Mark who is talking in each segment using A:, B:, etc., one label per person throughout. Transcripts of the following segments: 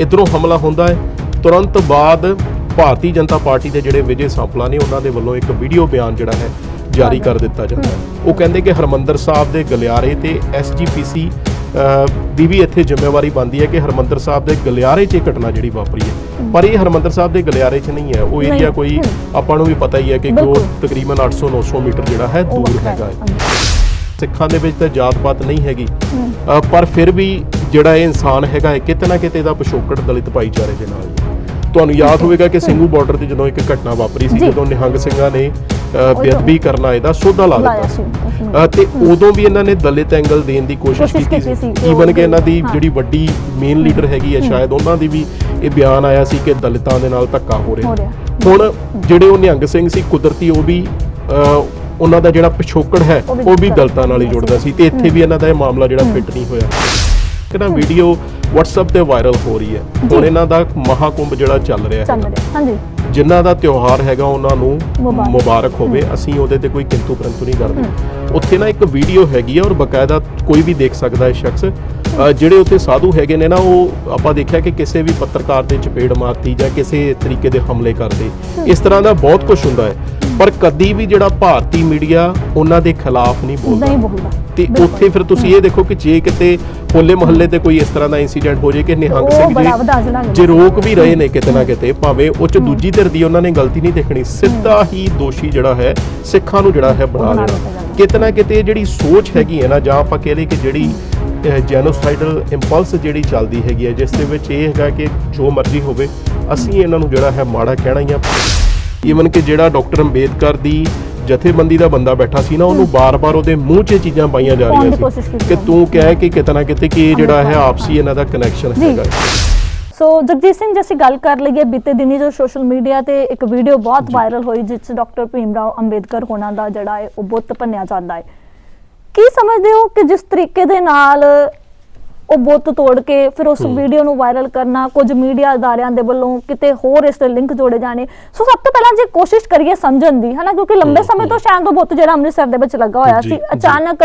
A: ਇਧਰੋਂ ਹਮਲਾ ਹੁੰਦਾ ਹੈ। ਤੁਰੰਤ ਬਾਅਦ ਭਾਰਤੀ ਜਨਤਾ ਪਾਰਟੀ ਦੇ ਜਿਹੜੇ ਵਿਜੇ ਸਾਂਪਲਾ ਨੇ ਉਹਨਾਂ ਦੇ ਵੱਲੋਂ ਇੱਕ ਵੀਡੀਓ ਬਿਆਨ ਜਿਹੜਾ ਹੈ ਜਾਰੀ ਕਰ ਦਿੱਤਾ ਜਾਂਦਾ ਹੈ। ਉਹ ਕਹਿੰਦੇ ਕਿ ਹਰਮੰਦਰ ਸਾਹਿਬ ਦੇ ਗਲਿਆਰੇ ਤੇ ਐਸਜੀਪੀਸੀ ਦੀ ਵੀ ਇੱਥੇ ਜ਼ਿੰਮੇਵਾਰੀ ਬਣਦੀ ਹੈ ਕਿ ਹਰਮੰਦਰ ਸਾਹਿਬ ਦੇ ਗਲਿਆਰੇ 'ਚ ਇਹ ਘਟਨਾ ਜਿਹੜੀ ਵਾਪਰੀ ਹੈ। ਪਰ ਇਹ ਹਰਮੰਦਰ ਸਾਹਿਬ ਦੇ ਗਲਿਆਰੇ 'ਚ ਨਹੀਂ ਹੈ। ਉਹ ਏਰੀਆ ਕੋਈ। ਆਪਾਂ ਨੂੰ ਵੀ ਪਤਾ ਹੀ ਹੈ ਕਿ ਜੋ। ਤਕਰੀਬਨ 800-900 ਮੀਟਰ ਜਿਹੜਾ ਹੈ ਦੂਰ ਹੈਗਾ ਹੈ। ਸਿੱਖਾਂ ਦੇ ਵਿੱਚ ਤਾਂ ਜਾਤ ਪਾਤ ਨਹੀਂ ਹੈਗੀ। ਪਰ ਫਿਰ ਵੀ ਜਿਹੜਾ ਇਹ ਇਨਸਾਨ ਹੈਗਾ ਹੈ ਕਿਤੇ ਨਾ ਕਿਤੇ ਦਾ ਪਿਛੋਕੜ ਦਲਿਤ ਭਾਈਚਾਰੇ ਦੇ ਨਾਲ। ਤੁਹਾਨੂੰ ਯਾਦ ਹੋਵੇਗਾ ਕਿ ਸਿੰਘੂ ਬਾਰਡਰ ਤੇ ਜਦੋਂ ਇੱਕ ਘਟਨਾ ਵਾਪਰੀ ਸੀ। ਜਦੋਂ ਨਿਹੰਗ ਸਿੰਘਾਂ ਨੇ ਬੇਅਦਬੀ ਕਰਨ ਆਏ ਦਾ ਸੋਧਾ ਲਾ ਦਿੱਤਾ। ਤੇ ਉਦੋਂ ਵੀ ਇਹਨਾਂ ਨੇ ਦਲਿਤ ਐਂਗਲ ਦੇਣ ਦੀ ਕੋਸ਼ਿਸ਼ ਕੀਤੀ
B: ਸੀ।
A: ਈਵਨ ਕਿ ਇਹਨਾਂ ਦੀ। ਜਿਹੜੀ ਵੱਡੀ ਮੇਨ ਲੀਡਰ ਹੈਗੀ ਹੈ। ਸ਼ਾਇਦ ਉਹਨਾਂ ਦੀ ਵੀ ਇਹ ਬਿਆਨ ਆਇਆ ਸੀ ਕਿ ਦਲਿਤਾਂ ਦੇ ਨਾਲ ਧੱਕਾ ਹੋ ਰਿਹਾ। ਹੁਣ ਜਿਹੜੇ ਉਹ ਨਿਹੰਗ ਸਿੰਘ ਸੀ ਕੁਦਰਤੀ ਉਹ ਵੀ ਉਹਨਾਂ ਦਾ ਜਿਹੜਾ ਪਿਛੋਕੜ ਹੈ
B: ਉਹ ਵੀ ਦਲਿਤਾਂ
A: ਨਾਲ ਹੀ ਜੁੜਦਾ ਸੀ ਤੇ ਇੱਥੇ ਵੀ ਇਹਨਾਂ ਦਾ ਇਹ ਮਾਮਲਾ ਜਿਹੜਾ ਫਿੱਟ ਨਹੀਂ ਹੋਇਆ। ਕਿਹੜਾ ਵੀਡੀਓ WhatsApp ਤੇ ਵਾਇਰਲ ਹੋ ਰਹੀ ਹੈ। ਹੁਣ ਇਹਨਾਂ ਦਾ ਮਹਾਕੁੰਭ ਜਿਹੜਾ ਚੱਲ ਰਿਹਾ
B: ਚੱਲ
A: ਹੈ
B: ਰਿਹਾ ਹਾਂਜੀ।
A: ਜਿਨ੍ਹਾਂ ਦਾ ਤਿਉਹਾਰ ਹੈਗਾ ਉਹਨਾਂ ਨੂੰ
B: ਮੁਬਾਰਕ।
A: ਹੋਵੇ ਅਸੀਂ ਉਹਦੇ ਤੇ ਕੋਈ ਕਿੰਤੂ ਪਰੰਤੂ ਨਹੀਂ ਕਰਦੇ। ਉੱਥੇ ਨਾ ਇੱਕ ਵੀਡੀਓ ਹੈਗੀ ਆ ਔਰ ਬਕਾਇਦਾ ਕੋਈ ਵੀ ਦੇਖ ਸਕਦਾ ਹੈ ਸ਼ਖਸ। ਜਿਹੜੇ ਉੱਥੇ ਸਾਧੂ ਹੈਗੇ ਨੇ ਨਾ ਉਹ ਆਪਾਂ ਦੇਖਿਆ ਕਿ ਕਿਸੇ ਵੀ ਪੱਤਰਕਾਰ ਦੇ ਚਪੇੜ ਮਾਰਤੀ ਜਾਂ ਕਿਸੇ ਤਰੀਕੇ ਦੇ ਹਮਲੇ ਕਰਦੇ। ਇਸ ਤਰ੍ਹਾਂ ਦਾ ਬਹੁਤ ਕੁਝ ਹੁੰਦਾ ਹੈ। ਪਰ ਕਦੀ ਵੀ ਜਿਹੜਾ ਭਾਰਤੀ ਮੀਡੀਆ ਉਹਨਾਂ ਦੇ ਖਿਲਾਫ ਨਹੀਂ ਬੋਲਦਾ।
B: ਨਹੀਂ ਬੋਲਦਾ।
A: ਤੇ। ਉੱਥੇ ਫਿਰ ਤੁਸੀਂ ਇਹ ਦੇਖੋ ਕਿ ਜੇ ਕਿਤੇ ਹੋਲੇ ਮਹੱਲੇ ਤੇ ਕੋਈ ਇਸ ਤਰ੍ਹਾਂ ਦਾ ਇਨਸੀਡੈਂਟ ਹੋ ਜੇ ਕਿ ਨਿਹੰਗ ਸਿੰਘ ਜੀ ਜੇ ਰੋਕ ਵੀ ਰਹੇ ਨੇ ਕਿਤੇ ਨਾ ਕਿਤੇ ਭਾਵੇਂ ਉਹ ਚ ਦੂਜੀ ਧਿਰ ਦੀ ਉਹਨਾਂ ਨੇ ਗਲਤੀ ਨਹੀਂ ਦੇਖਣੀ ਸਿੱਧਾ ਹੀ। ਦੋਸ਼ੀ ਜਿਹੜਾ ਹੈ ਸਿੱਖਾਂ ਨੂੰ ਜਿਹੜਾ ਹੈ ਬਣਾ
B: ਜਾਂਦਾ।
A: ਕਿਤੇ ਨਾ ਕਿਤੇ ਜਿਹੜੀ ਸੋਚ ਹੈਗੀ ਹੈ ਨਾ ਜਾਂ ਆਪਾਂ ਕਹਿ ਲਈਏ ਕਿ ਜਿਹੜੀ ਜੈਨੋਸਾਈਡਲ ਇੰਪਲਸ ਜਿਹੜੀ ਚੱਲਦੀ ਹੈਗੀ ਹੈ ਜਿਸ ਦੇ ਵਿੱਚ ਇਹ ਹੈਗਾ ਕਿ ਜੋ ਮਰਜ਼ੀ ਹੋਵੇ ਅਸੀਂ ਇਹਨਾਂ ਨੂੰ ਜਿਹੜਾ ਹੈ ਮਾੜਾ ਕਹਿਣਾ ਹੀ ਆ। ਈਵਨ ਕਿ ਜਿਹੜਾ ਡਾਕਟਰ ਅੰਬੇਦਕਰ ਦੀ ਜਥੇਬੰਦੀ ਦਾ ਬੰਦਾ ਬੈਠਾ ਸੀ ਨਾ ਉਹਨੂੰ ਬਾਰ-ਬਾਰ ਉਹਦੇ ਮੂੰਹ 'ਚ ਇਹ ਚੀਜ਼ਾਂ ਪਾਈਆਂ ਜਾ ਰਹੀਆਂ ਸੀ ਕਿ। ਤੂੰ ਕਹਿ ਕਿ ਕਿਤੇ ਨਾ ਕਿਤੇ ਕਿ ਇਹ ਜਿਹੜਾ ਹੈ ਆਪਸੀ ਇਹਨਾਂ ਦਾ ਕਨੈਕਸ਼ਨ। ਹੈਗਾ।
B: ਸੋ ਜਗਜੀਤ ਸਿੰਘ ਜੇ ਅਸੀਂ ਗੱਲ ਕਰ ਲਈਏ ਬੀਤੇ ਦਿਨੀ ਜੋ ਸੋਸ਼ਲ ਮੀਡੀਆ ਤੇ ਇੱਕ ਵੀਡੀਓ ਬਹੁਤ ਵਾਇਰਲ ਹੋਈ ਜਿਸ 'ਚ ਡਾਕਟਰ ਭੀਮ ਰਾਓ ਅੰਬੇਦਕਰ ਹੋਣਾ ਦਾ ਜਿਹੜਾ ਹੈ ਉਹ ਬੁੱਤ ਭੰਨਿਆ ਜਾਂਦਾ ਹੈ ਕੀ ਸਮਝਦੇ ਹੋ ਕਿ ਜਿਸ ਤਰੀਕੇ ਦੇ ਨਾਲ ਉਹ ਬੁੱਤ ਤੋੜ ਕੇ ਫਿਰ ਉਸ ਵੀਡੀਓ ਨੂੰ ਵਾਇਰਲ ਕਰਨਾ ਕੁਝ ਮੀਡੀਆ ਅਦਾਰਿਆਂ ਦੇ ਵੱਲੋਂ ਕਿਤੇ ਹੋਰ ਇਸ ਦੇ ਲਿੰਕ ਜੋੜੇ ਜਾਣੇ। ਸੋ ਸਭ ਤੋਂ ਪਹਿਲਾਂ ਜੇ ਕੋਸ਼ਿਸ਼ ਕਰੀਏ ਸਮਝਣ ਦੀ ਹਨਾ ਕਿਉਂਕਿ ਲੰਬੇ ਸਮੇਂ ਤੋਂ ਸ਼ਾਇਦ ਉਹ ਬੁੱਤ ਜਿਹੜਾ ਅੰਮ੍ਰਿਤਸਰ ਦੇ ਵਿੱਚ ਲੱਗਾ ਹੋਇਆ ਸੀ। ਅਚਾਨਕ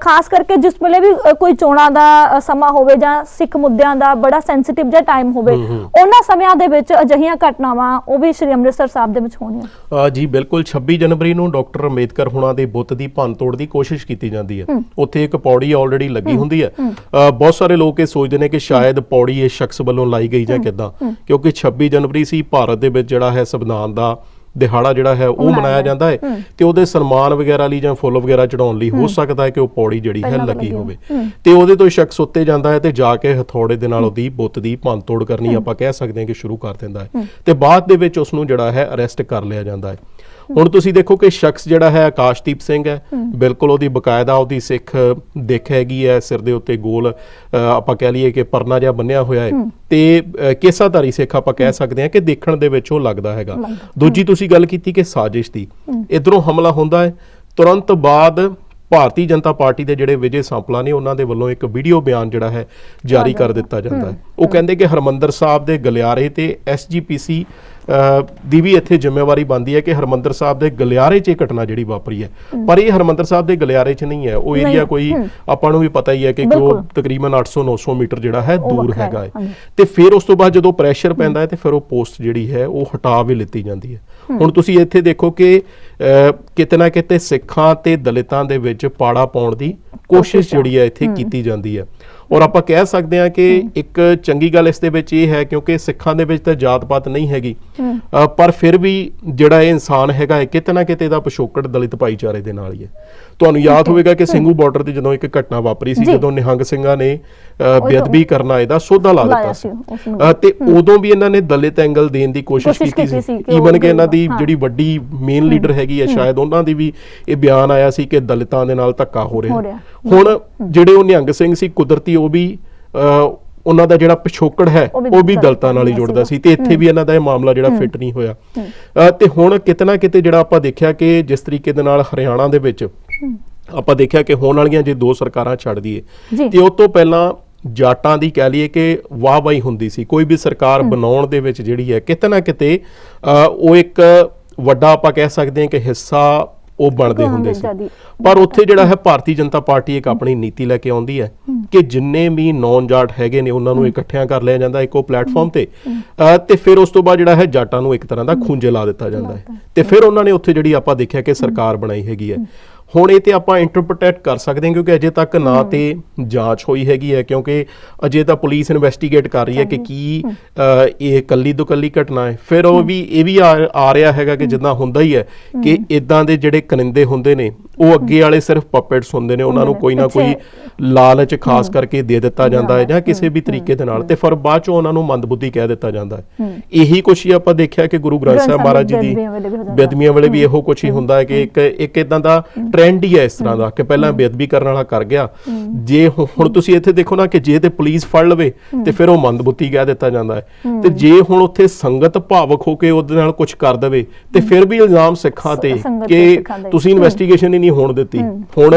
B: ਖਾਸ ਕਰਕੇ ਜਿਸ ਵੇਲੇ ਵੀ ਕੋਈ ਚੋਣਾਂ ਦਾ ਸਮਾਂ ਹੋਵੇ ਜਾਂ ਸਿੱਖ ਮੁੱਦਿਆਂ ਦਾ ਬੜਾ ਸੈਂਸਿਟਿਵ ਜਿਹਾ ਟਾਈਮ ਹੋਵੇ ਉਹਨਾਂ ਸਮਿਆਂ ਦੇ ਵਿੱਚ ਅਜਿਹੀਆਂ ਘਟਨਾਵਾਂ ਉਹ ਵੀ ਸ੍ਰੀ ਅੰਮ੍ਰਿਤਸਰ ਸਾਹਿਬ ਦੇ ਵਿੱਚ ਹੋਣੀਆਂ।
A: ਜੀ ਬਿਲਕੁਲ। 26 ਜਨਵਰੀ ਨੂੰ ਡਾਕਟਰ ਅੰਬੇਦਕਰ ਹੁਣਾਂ ਦੇ ਬੁੱਤ ਦੀ ਭੰਨਤੋੜ ਦੀ ਕੋਸ਼ਿਸ਼ ਕੀਤੀ ਜਾਂਦੀ ਹੈ। ਉੱਥੇ ਇੱਕ ਪੌੜੀ ਆਲਰੇਡੀ ਲੱਗੀ ਹੁੰਦੀ ਹੈ। ਬਹੁਤ ਸਾਰੇ ਲੋਕ ਇਹ ਸੋਚਦੇ ਨੇ ਕਿ ਸ਼ਾਇਦ ਪੌੜੀ ਇਹ ਸ਼ਖਸ ਵੱਲੋਂ ਲਾਈ ਗਈ ਜਾਂ ਕਿੱਦਾਂ? ਕਿਉਂਕਿ 26 ਜਨਵਰੀ ਸੀ ਭਾਰਤ ਦੇ ਵਿੱਚ ਜਿਹੜਾ ਹੈ ਸੰਵਿਧਾਨ ਦਾ ਦਿਹਾੜਾ ਜਿਹੜਾ ਹੈ ਉਹ
B: ਮਨਾਇਆ
A: ਜਾਂਦਾ ਹੈ ਤੇ ਉਹਦੇ ਸਨਮਾਨ ਵਗੈਰਾ ਲਈ ਜਾਂ ਫੁੱਲ ਵਗੈਰਾ ਚੜਾਉਣ ਲਈ ਹੋ ਸਕਦਾ ਹੈ ਕਿ ਉਹ ਪੌੜੀ ਜਿਹੜੀ ਹੈ ਲੱਗੀ
B: ਲੱਗੀ
A: ਹੋਵੇ। ਤੇ ਉਹਦੇ ਤੋਂ ਸ਼ਖਸ ਉੱਤੇ ਜਾਂਦਾ ਹੈ ਤੇ ਜਾ ਕੇ ਹਥੌੜੇ ਦੇ ਨਾਲ ਉਹਦੀ ਬੁੱਤ ਦੀ ਭੰਨਤੋੜ ਕਰਨੀ ਆਪਾਂ ਕਹਿ ਸਕਦੇ ਹਾਂ ਕਿ ਸ਼ੁਰੂ ਕਰ ਦਿੰਦਾ ਹੈ। ਤੇ ਬਾਅਦ ਦੇ ਵਿੱਚ ਉਸ ਨੂੰ ਜਿਹੜਾ ਹੈ ਅਰੈਸਟ ਕਰ ਲਿਆ ਜਾਂਦਾ ਹੈ। ਹੁਣ ਤੁਸੀਂ ਦੇਖੋ ਕਿ ਸ਼ਖਸ ਜਿਹੜਾ ਹੈ ਆਕਾਸ਼ਦੀਪ ਸਿੰਘ ਹੈ। ਬਿਲਕੁਲ ਉਹਦੀ ਬਕਾਇਦਾ ਉਹਦੀ ਸਿੱਖ ਦਿੱਖ ਹੈਗੀ ਹੈ ਸਿਰ ਦੇ ਉੱਤੇ ਗੋਲ ਆਪਾਂ ਕਹਿ ਲਈਏ ਕਿ ਪਰਨਾ ਜਿਹਾ ਬੰਨਿਆ ਹੋਇਆ ਹੈ। ਤੇ ਕੇਸਾਧਾਰੀ ਸਿੱਖ ਆਪਾਂ ਕਹਿ ਸਕਦੇ ਹਾਂ ਕਿ ਦੇਖਣ ਦੇ ਵਿੱਚ ਉਹ ਲੱਗਦਾ ਹੈਗਾ। ਦੂਜੀ ਤੁਸੀਂ ਗੱਲ ਕੀਤੀ ਕਿ ਸਾਜ਼ਿਸ਼ ਦੀ। ਇਧਰੋਂ ਹਮਲਾ ਹੁੰਦਾ ਹੈ। ਤੁਰੰਤ ਬਾਅਦ ਭਾਰਤੀ ਜਨਤਾ ਪਾਰਟੀ ਦੇ ਜਿਹੜੇ ਵਿਜੇ ਸਾਂਪਲਾ ਨੇ ਉਹਨਾਂ ਦੇ ਵੱਲੋਂ ਇੱਕ ਵੀਡੀਓ ਬਿਆਨ ਜਿਹੜਾ ਹੈ ਜਾਰੀ ਕਰ ਦਿੱਤਾ ਜਾਂਦਾ ਹੈ। ਉਹ ਕਹਿੰਦੇ ਕਿ ਹਰਮੰਦਰ ਸਾਹਿਬ ਦੇ ਗਲਿਆਰੇ ਤੇ ਐਸਜੀਪੀਸੀ ਦੀ ਵੀ ਇੱਥੇ ਜ਼ਿੰਮੇਵਾਰੀ ਬਣਦੀ ਹੈ ਕਿ ਹਰਮੰਦਰ ਸਾਹਿਬ ਦੇ ਗਲਿਆਰੇ 'ਚ ਇਹ ਘਟਨਾ ਜਿਹੜੀ ਵਾਪਰੀ ਹੈ। ਪਰ ਇਹ ਹਰਮੰਦਰ ਸਾਹਿਬ ਦੇ ਗਲਿਆਰੇ 'ਚ ਨਹੀਂ ਹੈ। ਉਹ ਏਰੀਆ ਕੋਈ। ਆਪਾਂ ਨੂੰ ਵੀ ਪਤਾ ਹੀ ਹੈ ਕਿ
B: ਬਿਲਕੁਲ।
A: ਤਕਰੀਬਨ 800-900 ਮੀਟਰ ਜਿਹੜਾ ਹੈ ਦੂਰ ਹੈਗਾ
B: ਹੈ।
A: ਤੇ ਫਿਰ ਉਸ ਤੋਂ ਬਾਅਦ ਜਦੋਂ ਪ੍ਰੈਸ਼ਰ ਪੈਂਦਾ ਹੈ ਤੇ ਫਿਰ ਉਹ ਪੋਸਟ ਜਿਹੜੀ ਹੈ ਉਹ ਹਟਾ ਵੀ ਲਿੱਤੀ ਜਾਂਦੀ ਹੈ। ਹੁਣ ਤੁਸੀਂ ਇੱਥੇ ਦੇਖੋ ਕਿ ਕਿਤੇ ਨਾ ਕਿਤੇ ਸਿੱਖਾਂ ਤੇ ਦਲਿਤਾਂ ਦੇ ਵਿੱਚ ਪਾੜਾ ਪਾਉਣ ਦੀ ਕੋਸ਼ਿਸ਼ ਜਿਹੜੀ ਹੈ ਇੱਥੇ ਕੀਤੀ ਜਾਂਦੀ ਹੈ। ਔਰ ਆਪਾਂ ਕਹਿ ਸਕਦੇ ਹਾਂ ਕਿ ਇੱਕ ਚੰਗੀ ਗੱਲ ਇਸ ਦੇ ਵਿੱਚ ਇਹ ਹੈ ਕਿਉਂਕਿ ਸਿੱਖਾਂ ਦੇ ਵਿੱਚ ਤਾਂ ਜਾਤ ਪਾਤ ਨਹੀਂ ਹੈਗੀ। ਪਰ ਫਿਰ ਵੀ ਜਿਹੜਾ ਇਹ ਇਨਸਾਨ ਹੈਗਾ ਹੈ ਕਿਤੇ ਨਾ ਕਿਤੇ ਦਾ ਪਿਛੋਕੜ ਦਲਿਤ ਭਾਈਚਾਰੇ ਦੇ ਨਾਲ ਹੀ ਹੈ। ਤੁਹਾਨੂੰ ਯਾਦ ਹੋਵੇਗਾ ਕਿ ਸਿੰਘੂ ਬਾਰਡਰ ਤੇ ਜਦੋਂ ਇੱਕ ਘਟਨਾ ਵਾਪਰੀ ਸੀ। ਜਦੋਂ ਨਿਹੰਗ ਸਿੰਘਾਂ ਨੇ ਬੇਅਦਬੀ ਕਰਨ ਆਏ ਦਾ ਸੋਧਾ ਲਾ ਦਿੱਤਾ
B: ਸੀ।
A: ਤੇ ਉਦੋਂ ਵੀ ਇਹਨਾਂ ਨੇ ਦਲਿਤ ਐਂਗਲ ਦੇਣ ਦੀ ਕੋਸ਼ਿਸ਼ ਕੀਤੀ ਸੀ। ਈਵਨ ਕਿ ਇਹਨਾਂ ਦੀ। ਜਿਹੜੀ ਵੱਡੀ ਮੇਨ ਲੀਡਰ ਹੈਗੀ ਹੈ ਸ਼ਾਇਦ ਉਹਨਾਂ ਦੀ ਵੀ ਇਹ ਬਿਆਨ ਆਇਆ ਸੀ ਕਿ ਦਲਿਤਾਂ ਦੇ ਨਾਲ ਧੱਕਾ ਹੋ ਰਿਹਾ। ਹੁਣ ਜਿਹੜੇ ਉਹ ਨਿਹੰਗ ਸਿੰਘ ਸੀ ਕੁਦਰਤੀ ਉਹ ਵੀ ਉਹਨਾਂ ਦਾ ਜਿਹੜਾ ਪਿਛੋਕੜ ਹੈ
B: ਉਹ ਵੀ ਦਲਿਤਾਂ
A: ਨਾਲ ਹੀ ਜੁੜਦਾ। ਸੀ ਤੇ ਇੱਥੇ ਵੀ ਇਹਨਾਂ ਦਾ ਇਹ ਮਾਮਲਾ ਜਿਹੜਾ ਫਿੱਟ ਨਹੀਂ ਹੋਇਆ। ਤੇ ਹੁਣ ਕਿਤੇ ਨਾ ਕਿਤੇ ਜਿਹੜਾ ਆਪਾਂ ਦੇਖਿਆ ਕਿ ਜਿਸ ਤਰੀਕੇ ਦੇ ਨਾਲ ਹਰਿਆਣਾ ਦੇ ਵਿੱਚ ਆਪਾਂ ਦੇਖਿਆ ਕਿ ਹੋਣ ਵਾਲੀਆਂ ਜੇ ਦੋ ਸਰਕਾਰਾਂ ਛੱਡ ਦਈਏ। ਤੇ ਉਹ ਤੋਂ ਪਹਿਲਾਂ ਜਾਟਾਂ ਦੀ ਕਹਿ ਲਈਏ ਕਿ ਵਾਹਵਾਈ ਹੁੰਦੀ ਸੀ। ਕੋਈ ਵੀ ਸਰਕਾਰ ਬਣਾਉਣ ਦੇ ਵਿੱਚ ਜਿਹੜੀ ਹੈ ਕਿਤੇ ਨਾ ਕਿਤੇ ਉਹ ਇੱਕ ਵੱਡਾ ਆਪਾਂ ਕਹਿ ਸਕਦੇ ਹਾਂ ਕਿ ਹਿੱਸਾ ਉਹ ਬਣਦੇ ਹੁੰਦੇ ਸੀ। ਪਰ ਉੱਥੇ ਜਿਹੜਾ ਹੈ ਭਾਰਤੀ ਜਨਤਾ ਪਾਰਟੀ ਇੱਕ ਆਪਣੀ ਨੀਤੀ ਲੈ ਕੇ ਆਉਂਦੀ ਹੈ ਕਿ ਜਿੰਨੇ ਵੀ ਨੌਨ ਜਾਟ ਹੈਗੇ ਨੇ ਉਹਨਾਂ ਨੂੰ ਇਕੱਠਿਆਂ ਕਰ ਲਿਆ ਜਾਂਦਾ ਇੱਕੋ ਪਲੇਟਫਾਰਮ ਤੇ। ਤੇ ਫਿਰ ਉਸ ਤੋਂ ਬਾਅਦ ਜਿਹੜਾ ਹੈ ਜਾਟਾਂ ਨੂੰ ਇੱਕ ਤਰ੍ਹਾਂ ਦਾ ਖੂੰਜੇ ਲਾ ਦਿੱਤਾ ਜਾਂਦਾ ਹੈ। ਤੇ ਫਿਰ ਉਹਨਾਂ ਨੇ ਉੱਥੇ ਜਿਹੜੀ ਆਪਾਂ ਦੇਖਿਆ ਕਿ ਸਰਕਾਰ ਬਣਾਈ ਹੈਗੀ ਹੈ। ਹੁਣ ਇਹ ਤੇ ਆਪਾਂ ਇੰਟਰਪ੍ਰੀਟ ਕਰ ਸਕਦੇ ਹਾਂ ਕਿਉਂਕਿ ਅਜੇ ਤੱਕ ਨਾ ਤੇ ਜਾਂਚ ਹੋਈ ਹੈਗੀ ਹੈ ਕਿਉਂਕਿ ਅਜੇ ਤਾਂ ਪੁਲਿਸ ਇਨਵੈਸਟੀਗੇਟ ਕਰ ਰਹੀ ਹੈ ਕਿ ਕੀ ਇਹ ਕੱਲੀ ਤੋਂ ਕੱਲੀ ਘਟਨਾ ਹੈ। ਫਿਰ ਉਹ ਵੀ ਇਹ ਵੀ ਆ ਰਿਹਾ ਹੈਗਾ ਕਿ ਜਿੱਦਾਂ ਹੁੰਦਾ ਹੀ ਹੈ ਕਿ ਇਦਾਂ ਦੇ ਜਿਹੜੇ ਕਰਿੰਦੇ ਹੁੰਦੇ ਨੇ ਉਹ ਅੱਗੇ ਵਾਲੇ ਸਿਰਫ ਪਪੇਟਸ ਹੁੰਦੇ ਨੇ ਉਹਨਾਂ ਨੂੰ ਕੋਈ ਨਾ ਕੋਈ ਲਾਲਚ ਖਾਸ ਕਰਕੇ ਦੇ ਦਿੱਤਾ ਜਾਂਦਾ ਹੈ ਜਾਂ ਕਿਸੇ ਵੀ ਤਰੀਕੇ ਦੇ ਨਾਲ। ਤੇ ਫਿਰ ਬਾਅਦ ਚੋਂ ਉਹਨਾਂ ਨੂੰ ਮੰਦਬੁੱਧੀ ਕਹਿ ਦਿੱਤਾ ਜਾਂਦਾ ਹੈ। ਇਹੀ ਕੁਛ ਹੀ ਆਪਾਂ ਦੇਖਿਆ ਕਿ ਗੁਰੂ ਗ੍ਰੰਥ ਸਾਹਿਬ ਮਹਾਰਾਜ ਜੀ ਦੀ। ਬੇਦਮੀਆਂ ਵੇਲੇ ਵੀ ਇਹੋ ਕੁਛ ਹੀ ਹੁੰਦਾ ਹੈ ਕਿ ਇੱਕ ਇੱਕ ਇਦਾਂ ਦਾ ਟ੍ਰੈਂਡ ਹੀ ਹੈ ਇਸ ਤਰ੍ਹਾਂ ਦਾ ਕਿ ਪਹਿਲਾਂ ਬੇਦਬੀ ਕਰਨ ਵਾਲਾ ਕਰ ਗਿਆ। ਜੇ ਹੁਣ ਤੁਸੀਂ ਇੱਥੇ ਦੇਖੋ ਨਾ ਕਿ ਜੇ ਤੇ ਪੁਲਿਸ ਫੜ ਲਵੇ ਤੇ ਫਿਰ ਉਹ ਮੰਦਬੁੱਤੀ ਕਹਿ ਦਿੱਤਾ ਜਾਂਦਾ ਹੈ। ਤੇ ਜੇ ਹੁਣ ਉੱਥੇ ਸੰਗਤ ਭਾਵਕ ਹੋ ਕੇ ਉਹਦੇ ਨਾਲ ਕੁਝ ਕਰ ਦੇਵੇ ਤੇ ਫਿਰ ਵੀ ਇਲਜ਼ਾਮ ਸਿੱਖਾਂ ਤੇ ਕਿ। ਤੁਸੀਂ ਇਨਵੈਸਟੀਗੇਸ਼ਨ ਹੀ ਨਹੀਂ ਹੋਣ ਦਿੱਤੀ। ਹੁਣ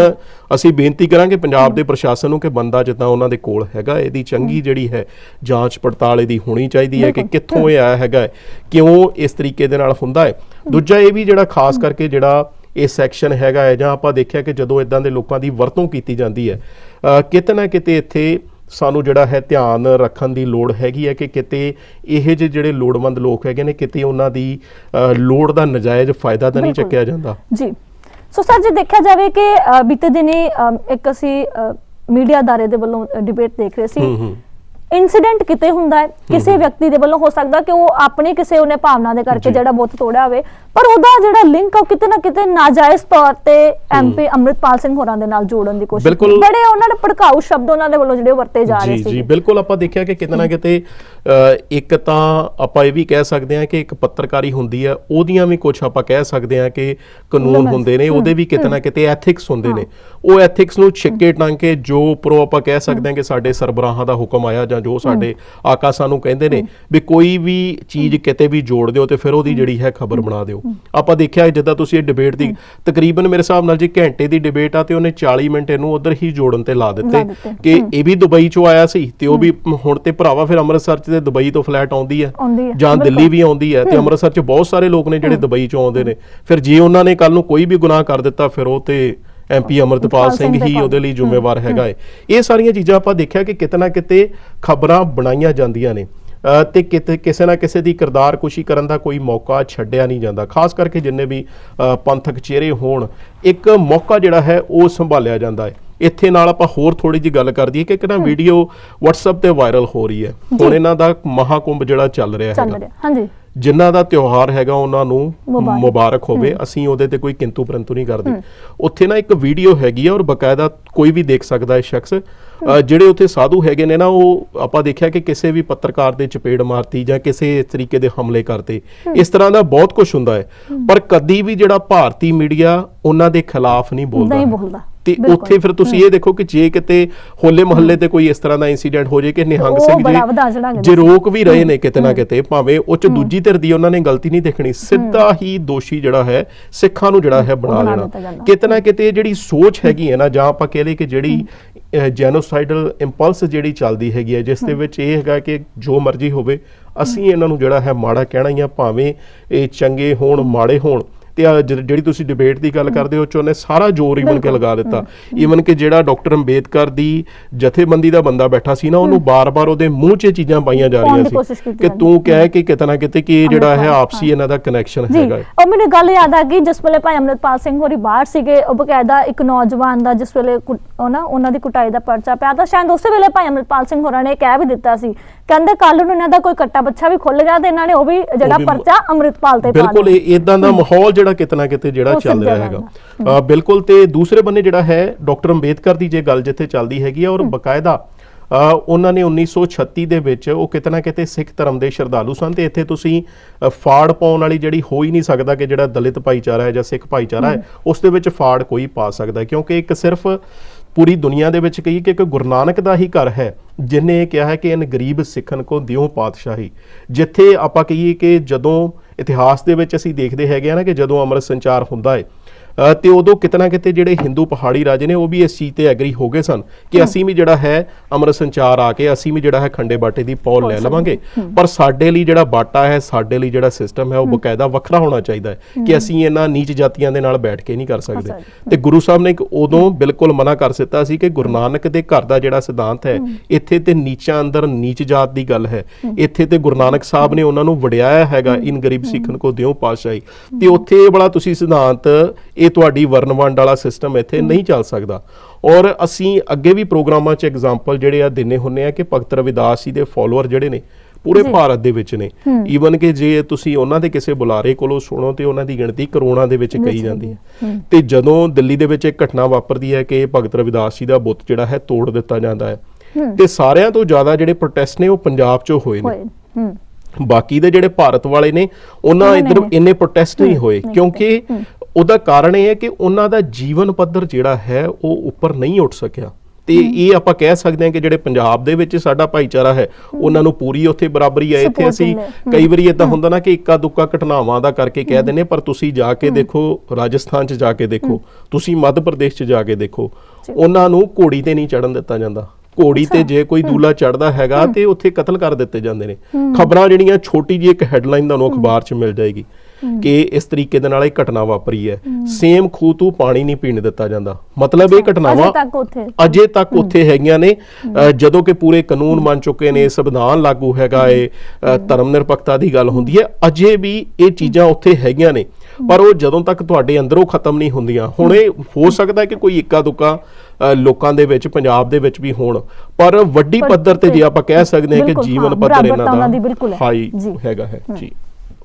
A: ਅਸੀਂ ਬੇਨਤੀ ਕਰਾਂਗੇ ਪੰਜਾਬ ਦੇ ਪ੍ਰਸ਼ਾਸਨ ਨੂੰ ਕਿ ਬੰਦਾ ਜਿੱਦਾਂ ਉਹਨਾਂ ਦੇ ਕੋਲ ਹੈਗਾ ਇਹਦੀ ਚੰਗੀ ਜਿਹੜੀ ਹੈ ਜਾਂਚ ਪੜਤਾਲ ਇਹਦੀ ਹੋਣੀ ਚਾਹੀਦੀ ਹੈ ਕਿ ਕਿੱਥੋਂ ਇਹ ਆਇਆ ਹੈਗਾ ਕਿਉਂ ਇਸ ਤਰੀਕੇ ਦੇ ਨਾਲ ਹੁੰਦਾ ਹੈ। ਦੂਜਾ ਇਹ ਵੀ ਜਿਹੜਾ ਖਾਸ ਕਰਕੇ ਜਿਹੜਾ ਇਹ ਸੈਕਸ਼ਨ ਹੈਗਾ ਹੈ ਜਾਂ ਆਪਾਂ ਦੇਖਿਆ ਕਿ ਜਦੋਂ ਇਦਾਂ ਦੇ ਲੋਕਾਂ ਦੀ ਵਰਤੋਂ ਕੀਤੀ ਜਾਂਦੀ ਹੈ ਕਿਤੇ ਨਾ ਕਿਤੇ ਇੱਥੇ ਸਾਨੂੰ ਜਿਹੜਾ ਹੈ ਧਿਆਨ ਰੱਖਣ ਦੀ ਲੋੜ ਹੈਗੀ ਹੈ ਕਿ ਕਿਤੇ ਇਹ ਜਿਹੇ ਜਿਹੜੇ ਲੋੜਵੰਦ ਲੋਕ ਹੈਗੇ ਨੇ ਕਿਤੇ ਉਹਨਾਂ ਦੀ ਲੋੜ ਦਾ ਨਜਾਇਜ਼ ਫਾਇਦਾ ਤਾਂ ਨਹੀਂ। ਚੱਕਿਆ ਜਾਂਦਾ।
B: ਜੀ। ਸੋ ਸਰ ਜੇ ਦੇਖਿਆ ਜਾਵੇ ਕਿ ਬੀਤੇ ਦਿਨੀ ਇੱਕ ਅਸੀਂ ਮੀਡੀਆ ਅਦਾਰੇ ਦੇ ਵੱਲੋਂ ਡਿਬੇਟ ਦੇਖ ਰਹੇ ਸੀ
A: ਹੂੰ ਹੂੰ।
B: ਇਨਸੀਡੈਂਟ ਕਿਤੇ ਹੁੰਦਾ ਹੈ ਕਿਸੇ ਵਿਅਕਤੀ ਦੇ ਵੱਲੋਂ ਹੋ ਸਕਦਾ ਕਿ ਉਹ ਆਪਣੇ ਕਿਸੇ ਉਹਨੇ ਭਾਵਨਾ ਦੇ ਕਰਕੇ
A: ਜੀ।
B: ਜਿਹੜਾ ਬੁੱਤ ਤੋੜਿਆ ਹੋਵੇ ਪਰ ਉਹਦਾ ਜਿਹੜਾ ਲਿੰਕ ਉਹ ਕਿਤੇ ਨਾ ਕਿਤੇ ਨਾਜਾਇਜ਼ ਤੌਰ ਤੇ ਐਮਪੀ ਅੰਮ੍ਰਿਤਪਾਲ ਸਿੰਘ ਹੋਰਾਂ ਦੇ ਨਾਲ ਜੋੜਨ ਦੀ ਕੋਸ਼ਿਸ਼। ਬੜੇ ਉਹਨਾਂ ਨੇ ਭੜਕਾਊ ਸ਼ਬਦ ਉਹਨਾਂ ਦੇ ਵੱਲੋਂ ਜਿਹੜੇ ਵਰਤੇ ਜਾ ਰਹੇ
A: ਜੀ
B: ਸੀ
A: ਜੀ ਬਿਲਕੁਲ ਆਪਾਂ ਦੇਖਿਆ ਕਿ ਕਿਤੇ ਨਾ ਕਿਤੇ ਇੱਕ ਤਾਂ ਆਪਾਂ ਇਹ ਵੀ ਕਹਿ ਸਕਦੇ ਹਾਂ ਕਿ ਇੱਕ ਪੱਤਰਕਾਰੀ ਹੁੰਦੀ ਹੈ ਉਹਦੀਆਂ ਵੀ ਕੁਝ ਆਪਾਂ ਕਹਿ ਸਕਦੇ ਹਾਂ ਕਿ ਕਾਨੂੰਨ ਹੁੰਦੇ ਨੇ ਉਹਦੇ ਵੀ ਕਿਤੇ ਨਾ ਕਿਤੇ ਐਥਿਕਸ ਹੁੰਦੇ ਨੇ। ਉਹ ਐਥਿਕਸ ਨੂੰ ਛਿੱਕੇ ਟੰਗ ਕੇ ਜੋ ਉੱਪਰੋਂ ਆਪਾਂ ਕਹਿ ਸਕਦੇ ਹਾਂ। ਕਿ ਸਾਡੇ ਸਰਬਰਾਹਾਂ ਦਾ ਹੁਕਮ ਆਇਆ ਜਾਂ ਜੋ ਸਾਡੇ ਆਕਾ ਸਾਨੂੰ ਕਹਿੰਦੇ ਨੇ ਵੀ ਕੋਈ ਵੀ ਚੀਜ਼ ਕਿਤੇ ਵੀ ਜੋੜ ਦਿਓ ਤੇ ਫਿਰ ਉਹਦੀ ਜਿਹੜੀ ਹੈ ਖਬਰ ਬਣਾ ਦਿਓ। ਆਪਾਂ ਦੇਖਿਆ ਜਿੱਦਾਂ ਤੁਸੀਂ ਇਹ ਡਿਬੇਟ ਦੀ ਤਕਰੀਬਨ ਮੇਰੇ ਹਿਸਾਬ ਨਾਲ ਜੀ ਘੰਟੇ ਦੀ ਡਿਬੇਟ ਆ ਤੇ ਉਹਨੇ 40 ਮਿੰਟ ਇਹਨੂੰ ਉਧਰ ਹੀ ਜੋੜਨ ਤੇ ਲਾ ਦਿੱਤੇ। ਕਿ ਇਹ ਵੀ ਦੁਬਈ ਚੋਂ ਆਇਆ ਸੀ ਤੇ ਉਹ ਵੀ ਹੁਣ ਤੇ ਭਰਾਵਾ ਫਿਰ ਅੰਮ੍ਰਿਤਸਰ ਚ ਤੇ ਦੁਬਈ ਤੋਂ ਫਲੈਟ ਆਉਂਦੀ ਹੈ। ਜਾਂ। ਦਿੱਲੀ ਵੀ ਆਉਂਦੀ ਹੈ ਤੇ ਅੰਮ੍ਰਿਤਸਰ ਚ ਬਹੁਤ ਸਾਰੇ ਲੋਕ ਨੇ ਜਿਹੜੇ ਦੁਬਈ ਚੋਂ ਆਉਂਦੇ ਨੇ। ਫਿਰ ਜੇ ਉਹਨਾਂ ਨੇ ਕੱਲ ਨੂੰ ਕੋਈ ਵੀ ਗੁਨਾਹ ਕਰ ਦਿੱਤਾ ਫਿਰ ਉਹ ਤੇ ਐਮਪੀ ਅਮਰਤਪਾਲ ਸਿੰਘ ਹੀ ਉਹਦੇ ਲਈ ਜ਼ਿੰਮੇਵਾਰ ਹੈਗਾ ਹੈ। ਇਹ ਸਾਰੀਆਂ ਚੀਜ਼ਾਂ ਆਪਾਂ ਦੇਖਿਆ ਕਿ ਕਿਤੇ ਨਾ ਕਿਤੇ ਖਬਰਾਂ ਬਣਾਈਆਂ ਜਾਂਦੀਆਂ ਨੇ। ਤੇ ਕਿਤੇ ਕਿਸੇ ਨਾ ਕਿਸੇ ਦੀ ਕਿਰਦਾਰ ਕੁਸ਼ੀ ਕਰਨ ਦਾ ਕੋਈ ਮੌਕਾ ਛੱਡਿਆ ਨਹੀਂ ਜਾਂਦਾ। ਖਾਸ ਕਰਕੇ ਜਿੰਨੇ ਵੀ ਪੰਥਕ ਚਿਹਰੇ ਹੋਣ ਇੱਕ ਮੌਕਾ ਜਿਹੜਾ ਹੈ ਉਹ ਸੰਭਾਲਿਆ ਜਾਂਦਾ ਹੈ ਇੱਥੇ ਨਾਲ ਆਪਾਂ ਹੋਰ ਥੋੜੀ ਜੀ ਗੱਲ ਕਰ ਦਈਏ ਕਿ ਇੱਕ ਨਾ ਵੀਡੀਓ WhatsApp ਤੇ ਵਾਇਰਲ ਹੋ ਰਹੀ ਹੈ। ਹੁਣ ਇਹਨਾਂ ਦਾ ਮਹਾਕੁੰਭ ਜਿਹੜਾ ਚੱਲ ਰਿਹਾ
B: ਰਿਹਾ ਹਾਂਜੀ।
A: ਜਿਨ੍ਹਾਂ ਦਾ ਤਿਉਹਾਰ ਹੈਗਾ ਉਹਨਾਂ ਨੂੰ
B: ਮੁਬਾਰਕ।
A: ਹੋਵੇ ਅਸੀਂ ਉਹਦੇ ਤੇ ਕੋਈ ਕਿੰਤੂ ਪਰੰਤੂ ਨਹੀਂ ਕਰਦੇ। ਉੱਥੇ ਨਾ ਇੱਕ ਵੀਡੀਓ ਹੈਗੀ ਆ ਔਰ ਬਕਾਇਦਾ ਕੋਈ ਵੀ ਦੇਖ ਸਕਦਾ ਹੈ ਸ਼ਖਸ। ਜਿਹੜੇ ਉੱਥੇ ਸਾਧੂ ਹੈਗੇ ਨੇ ਨਾ ਉਹ ਆਪਾਂ ਦੇਖਿਆ ਕਿ ਕਿਸੇ ਵੀ ਪੱਤਰਕਾਰ ਦੇ ਚਪੇੜ ਮਾਰਤੀ ਜਾਂ ਕਿਸੇ ਇਸ ਤਰੀਕੇ ਦੇ ਹਮਲੇ ਕਰਤੇ। ਇਸ ਤਰ੍ਹਾਂ ਦਾ ਬਹੁਤ ਕੁਝ ਹੁੰਦਾ ਹੈ। ਪਰ ਕਦੀ ਵੀ ਜਿਹੜਾ ਭਾਰਤੀ ਮੀਡੀਆ ਉਹਨਾਂ ਦੇ ਖਿਲਾਫ ਨਹੀਂ ਬੋਲਦਾ।
B: ਨਹੀਂ। ਬੋਲਦਾ।
A: ਤੇ। ਉੱਥੇ ਫਿਰ ਤੁਸੀਂ ਇਹ ਦੇਖੋ ਕਿ ਜੇ ਕਿਤੇ ਹੋਲੇ ਮਹੱਲੇ ਤੇ ਕੋਈ ਇਸ ਤਰ੍ਹਾਂ ਦਾ ਇਨਸੀਡੈਂਟ ਹੋ ਜੇ ਕਿ ਨਿਹੰਗ ਸਿੰਘ ਜੀ ਜੇ ਰੋਕ ਵੀ ਰਹੇ ਨੇ ਕਿਤੇ ਨਾ ਕਿਤੇ ਭਾਵੇਂ ਉਹ ਚ ਦੂਜੀ ਧਿਰ ਦੀ ਉਹਨਾਂ ਨੇ ਗਲਤੀ ਨਹੀਂ ਦੇਖਣੀ ਸਿੱਧਾ ਹੀ। ਦੋਸ਼ੀ ਜਿਹੜਾ ਹੈ ਸਿੱਖਾਂ ਨੂੰ ਜਿਹੜਾ ਹੈ ਬਣਾ ਲੈਣਾ।
B: ਜਾਂਦਾ।
A: ਕਿਤੇ ਜਿਹੜੀ ਸੋਚ ਹੈਗੀ ਹੈ ਨਾ ਜਾਂ ਆਪਾਂ ਕਹਿ ਲਈਏ ਕਿ ਜਿਹੜੀ ਜੈਨੋਸਾਈਡਲ ਇੰਪਲਸ ਜਿਹੜੀ ਚੱਲਦੀ ਹੈਗੀ ਹੈ ਜਿਸ ਦੇ ਵਿੱਚ ਇਹ ਹੈਗਾ ਕਿ ਜੋ ਮਰਜ਼ੀ ਹੋਵੇ ਅਸੀਂ ਇਹਨਾਂ ਨੂੰ ਜਿਹੜਾ ਹੈ ਮਾੜਾ ਕਹਿਣਾ ਹੀ ਆ ਭਾਵੇਂ ਇਹ ਚੰਗੇ ਹੋਣ ਮਾੜੇ ਹੋਣ ਤੇ ਜਿਹੜੀ ਤੁਸੀਂ ਡਿਬੇਟ ਦੀ ਗੱਲ ਕਰਦੇ ਹੋ ਚ ਉਹਨੇ ਸਾਰਾ ਜ਼ੋਰ ਹੀ ਬਣ ਕੇ ਲਗਾ ਦਿੱਤਾ। ਈਵਨ ਕਿ ਜਿਹੜਾ ਡਾਕਟਰ ਅੰਬੇਦਕਰ ਦੀ ਜਥੇਬੰਦੀ ਦਾ ਬੰਦਾ ਬੈਠਾ ਸੀ ਨਾ ਉਹਨੂੰ ਬਾਰ-ਬਾਰ ਉਹਦੇ ਮੂੰਹ 'ਚ ਚੀਜ਼ਾਂ ਪਾਈਆਂ ਜਾ ਰਹੀਆਂ ਸੀ ਕਿ। ਤੂੰ ਕਹਿ ਕਿ ਕਿਤੇ ਨਾ ਕਿਤੇ ਕਿ ਇਹ ਜਿਹੜਾ ਹੈ ਆਪਸੀ ਇਹਨਾਂ ਦਾ ਕਨੈਕਸ਼ਨ ਹੈਗਾ।
B: ਉਹ ਮੈਨੂੰ ਗੱਲ ਯਾਦ ਆ ਗਈ ਜਿਸ ਵੇਲੇ ਭਾਈ ਅੰਮ੍ਰਿਤਪਾਲ ਸਿੰਘ ਹੋਰੀ ਬਾਹਰ ਸੀਗੇ ਉਹ ਬਕਾਇਦਾ ਇੱਕ ਨੌਜਵਾਨ ਦਾ ਜਿਸ ਵੇਲੇ ਉਹ ਨਾ ਉਹਨਾਂ ਦੀ ਕੁਟਾਈ ਦਾ ਪਰਚਾ ਪਿਆ ਤਾਂ ਸ਼ਾਇਦ ਉਸੇ ਵੇਲੇ ਭਾਈ ਅੰਮ੍ਰਿਤਪਾਲ ਸਿੰਘ ਹੋਰਾਂ ਨੇ ਕਹਿ ਵੀ ਦਿੱਤਾ ਸੀ ਕਹਿੰਦੇ ਕੱਲ ਨੂੰ ਇਹਨਾਂ ਦਾ ਕੋਈ ਕੱਟਾ ਬੱਚਾ ਵੀ ਖੁੱਲ ਗਿਆ ਤੇ ਇਹਨਾਂ ਨੇ ਉਹ ਵੀ ਜਿਹੜਾ ਪਰਚਾ ਅੰਮ੍ਰਿਤਪਾਲ ਤੇ ਪਾ
A: ਬਿਲਕੁਲ ਇਦਾਂ ਦਾ ਮਾਹੌਲ ਜਿਹੜਾ ਕਿਤੇ ਨਾ ਕਿਤੇ ਜਿਹੜਾ ਚੱਲ ਰਿਹਾ ਹੈਗਾ। ਬਿਲਕੁਲ ਤੇ ਦੂਸਰੇ ਬੰਨੇ ਜਿਹੜਾ ਹੈ ਡਾਕਟਰ ਅੰਬੇਦਕਰ ਦੀ ਜੇ ਗੱਲ ਜਿੱਥੇ ਚੱਲਦੀ ਹੈਗੀ ਹੈ ਔਰ ਬਕਾਇਦਾ ਉਹਨਾਂ ਨੇ 1936 ਦੇ ਵਿੱਚ ਉਹ ਕਿਤੇ ਨਾ ਕਿਤੇ ਸਿੱਖ ਧਰਮ ਦੇ ਸ਼ਰਧਾਲੂ ਸਨ ਤੇ ਇੱਥੇ ਤੁਸੀਂ ਫਾੜ ਪਾਉਣ ਵਾਲੀ ਜਿਹੜੀ ਹੋ ਹੀ ਨਹੀਂ ਸਕਦਾ ਕਿ ਜਿਹੜਾ ਦਲਿਤ ਭਾਈਚਾਰਾ ਹੈ ਜਾਂ ਸਿੱਖ ਭਾਈਚਾਰਾ ਹੈ ਉਸ ਦੇ ਵਿੱਚ ਫਾੜ ਕੋਈ ਪਾ ਸਕਦਾ ਕਿਉਂਕਿ ਇੱਕ ਸਿਰਫ ਪੂਰੀ ਦੁਨੀਆ ਦੇ ਵਿੱਚ ਕਹੀ ਕਿ ਇੱਕ ਗੁਰੂ ਨਾਨਕ ਦਾ ਹੀ ਘਰ ਹੈ, ਜਿਨੇ ਕਿਹਾ ਹੈ ਕਿ ਇਨ ਗਰੀਬ ਸਿੱਖਣ ਕੋ ਦਿਓ ਪਾਤਸ਼ਾਹੀ। ਜਿੱਥੇ ਆਪਾਂ ਕਹੀਏ ਕਿ ਜਦੋਂ ਇਤਿਹਾਸ ਦੇ ਵਿੱਚ ਅਸੀਂ ਦੇਖਦੇ ਹੈਗੇ ਆ ਨਾ ਕਿ ਜਦੋਂ ਅੰਮ੍ਰਿਤ ਸੰਚਾਰ ਹੁੰਦਾ ਹੈ ਤੇ ਉਦੋਂ ਕਿਤਨਾ ਕਿਤੇ ਜਿਹੜੇ ਹਿੰਦੂ ਪਹਾੜੀ ਰਾਜੇ ਨੇ ਉਹ ਵੀ ਇਸ ਚੀਜ਼ ਤੇ ਐਗਰੀ ਹੋ ਗਏ ਸਨ ਕਿ ਅਸੀਂ ਵੀ ਜਿਹੜਾ ਹੈ ਅਮਰ ਸੰਚਾਰ ਆ ਕੇ ਅਸੀਂ ਵੀ ਜਿਹੜਾ ਹੈ ਖੰਡੇ ਬਾਟੇ ਦੀ ਪੌਲ ਲੈ ਲਵਾਂਗੇ। ਪਰ ਸਾਡੇ ਲਈ ਜਿਹੜਾ ਬਾਟਾ ਹੈ ਸਾਡੇ ਲਈ ਜਿਹੜਾ ਸਿਸਟਮ ਹੈ ਉਹ ਬਕਾਇਦਾ ਵੱਖਰਾ ਹੋਣਾ ਚਾਹੀਦਾ ਹੈ ਕਿ ਅਸੀਂ ਇਹਨਾਂ ਨੀਚ ਜਾਤੀਆਂ ਦੇ ਨਾਲ ਬੈਠ ਕੇ ਨਹੀਂ ਕਰ ਸਕਦੇ। ਤੇ ਗੁਰੂ ਸਾਹਿਬ ਨੇ ਇੱਕ ਉਦੋਂ ਬਿਲਕੁਲ ਮਨਾ ਕਰ ਦਿੱਤਾ ਸੀ ਕਿ ਗੁਰੂ ਨਾਨਕ ਦੇ ਘਰ ਦਾ ਜਿਹੜਾ ਸਿਧਾਂਤ ਹੈ ਇੱਥੇ ਤੇ ਨੀਚਾਂ ਅੰਦਰ ਨੀਚ ਜਾਤ ਦੀ ਗੱਲ ਹੈ। ਇੱਥੇ ਤੇ ਗੁਰੂ ਨਾਨਕ ਸਾਹਿਬ ਨੇ ਉਹਨਾਂ ਨੂੰ ਵਡਿਆਇਆ ਹੈਗਾ ਇਨ ਗਰੀਬ ਸਿੱਖਨ ਕੋ ਦਿਓ ਪਾਸ਼ਾਹੀ ਤੇ ਉੱਥੇ ਇਹ ਬੜਾ ਤੁਸੀਂ ਸਿਧਾਂਤ ਇਹ ਤੁਹਾਡੀ ਵਰਨ ਵੰਡ ਵਾਲਾ ਸਿਸਟਮ ਇੱਥੇ ਨਹੀਂ ਚੱਲ ਸਕਦਾ। ਔਰ ਅਸੀਂ ਅੱਗੇ ਵੀ ਪ੍ਰੋਗਰਾਮਾਂ 'ਚ ਐਗਜ਼ਾਮਪਲ ਜਿਹੜੇ ਆ ਦਿੰਨੇ ਹੁੰਨੇ ਆ ਕਿ ਭਗਤ ਰਵਿਦਾਸ ਜੀ ਦੇ ਫਾਲੋਅਰ ਜਿਹੜੇ ਨੇ ਪੂਰੇ। ਭਾਰਤ ਦੇ ਵਿੱਚ ਨੇ। ਈਵਨ ਕਿ ਜੇ ਤੁਸੀਂ ਉਹਨਾਂ ਦੇ ਕਿਸੇ ਬੁਲਾਰੇ ਕੋਲੋਂ ਸੁਣੋ ਤੇ ਉਹਨਾਂ ਦੀ ਗਿਣਤੀ ਕਰੋੜਾਂ ਦੇ ਵਿੱਚ ਕਹੀ ਜਾਂਦੀ ਹੈ। ਤੇ ਜਦੋਂ ਦਿੱਲੀ ਦੇ ਵਿੱਚ ਇੱਕ ਘਟਨਾ ਵਾਪਰਦੀ ਹੈ ਕਿ ਭਗਤ ਰਵਿਦਾਸ ਜੀ ਦਾ ਬੁੱਤ ਜਿਹੜਾ ਹੈ ਤੋੜ ਦਿੱਤਾ ਜਾਂਦਾ ਹੈ। ਤੇ ਸਾਰਿਆਂ ਤੋਂ ਜ਼ਿਆਦਾ ਜਿਹੜੇ ਪ੍ਰੋਟੈਸਟ ਨੇ ਉਹ ਪੰਜਾਬ 'ਚੋਂ ਹੋਏ ਨੇ। ਬਾਕੀ ਦੇ ਜਿਹੜੇ ਭਾਰਤ ਵਾਲੇ ਨੇ ਉਹਨਾਂ ਇਧਰ ਇੰਨੇ ਪ੍ਰੋਟੈਸਟ ਨਹੀਂ ਹੋਏ ਕਿਉਂਕਿ ਉਹਦਾ ਕਾਰਨ ਇਹ ਹੈ ਕਿ ਉਹਨਾਂ ਦਾ ਜੀਵਨ ਪੱਧਰ ਜਿਹੜਾ ਹੈ ਉਹ ਉੱਪਰ ਨਹੀਂ ਉੱਠ ਸਕਿਆ। ਤੇ ਇਹ ਆਪਾਂ ਕਹਿ ਸਕਦੇ ਹਾਂ ਕਿ ਜਿਹੜੇ ਪੰਜਾਬ ਦੇ ਵਿੱਚ ਸਾਡਾ ਭਾਈਚਾਰਾ ਹੈ ਉਹਨਾਂ ਨੂੰ ਪੂਰੀ ਉੱਥੇ ਬਰਾਬਰੀ ਹੈ ਇੱਥੇ ਅਸੀਂ। ਕਈ ਵਾਰੀ ਇਦਾਂ ਹੁੰਦਾ ਨਾ ਕਿ ਇੱਕਾ ਦੁੱਕਾ ਘਟਨਾਵਾਂ ਦਾ ਕਰਕੇ ਕਹਿ ਦਿੰਦੇ ਪਰ ਤੁਸੀਂ ਜਾ ਕੇ ਦੇਖੋ ਰਾਜਸਥਾਨ 'ਚ ਜਾ ਕੇ ਦੇਖੋ ਤੁਸੀਂ ਮੱਧ ਪ੍ਰਦੇਸ਼ 'ਚ ਜਾ ਕੇ ਦੇਖੋ ਉਹਨਾਂ ਨੂੰ ਘੋੜੀ ਤੇ ਨਹੀਂ ਚੜਨ ਦਿੱਤਾ ਜਾਂਦਾ। ਘੋੜੀ ਤੇ ਜੇ ਕੋਈ ਦੂਲਾ ਚੜਦਾ ਹੈਗਾ ਤੇ ਉੱਥੇ ਕਤਲ ਕਰ ਦਿੱਤੇ ਜਾਂਦੇ ਨੇ। ਖਬਰਾਂ ਜਿਹੜੀਆਂ ਛੋਟੀ ਜਿਹੀ ਇੱਕ ਹੈਡਲਾਈਨ ਤੁਹਾਨੂੰ ਅਖਬਾਰ 'ਚ ਮਿਲ ਜਾਏਗੀ। ਕਿ ਇਸ ਤਰੀਕੇ ਦੇ ਨਾਲ ਇਹ ਘਟਨਾ ਵਾਪਰੀ ਹੈ। ਸੇਮ ਖੂਹ ਤੋਂ ਪਾਣੀ ਨਹੀਂ ਪੀਣ ਦਿੱਤਾ ਜਾਂਦਾ। ਮਤਲਬ ਇਹ ਘਟਨਾਵਾਂ
B: ਅਜੇ ਤੱਕ ਉੱਥੇ।
A: ਅਜੇ ਤੱਕ ਉੱਥੇ ਹੈਗੀਆਂ ਨੇ। ਜਦੋਂ ਕਿ ਪੂਰੇ ਕਾਨੂੰਨ ਬਣ ਚੁੱਕੇ ਨੇ ਸੰਵਿਧਾਨ ਲਾਗੂ ਹੈਗਾ ਏ ਧਰਮ ਨਿਰਪੱਖਤਾ ਦੀ ਗੱਲ ਹੁੰਦੀ ਹੈ। ਅਜੇ ਵੀ ਇਹ ਚੀਜ਼ਾਂ ਉੱਥੇ ਹੈਗੀਆਂ ਨੇ। ਪਰ ਉਹ ਜਦੋਂ ਤੱਕ ਤੁਹਾਡੇ ਅੰਦਰੋਂ ਖਤਮ ਨਹੀਂ ਹੁੰਦੀਆਂ ਹੁਣ ਇਹ ਹੋ। ਸਕਦਾ ਕਿ ਕੋਈ ਇੱਕਾ ਦੁੱਕਾ ਲੋਕਾਂ ਦੇ ਵਿੱਚ ਪੰਜਾਬ ਦੇ ਵਿੱਚ ਵੀ ਹੋਣ। ਪਰ ਵੱਡੀ ਪੱਧਰ ਤੇ ਜੇ ਆਪਾਂ ਕਹਿ ਸਕਦੇ ਹਾਂ ਕਿ ਜੀਵਨ ਪੱਧਰ ਇਹਨਾਂ
B: ਦੀ।
A: ਹਾਈ। ਹੈਗਾ ਹੈ। ਜੀ।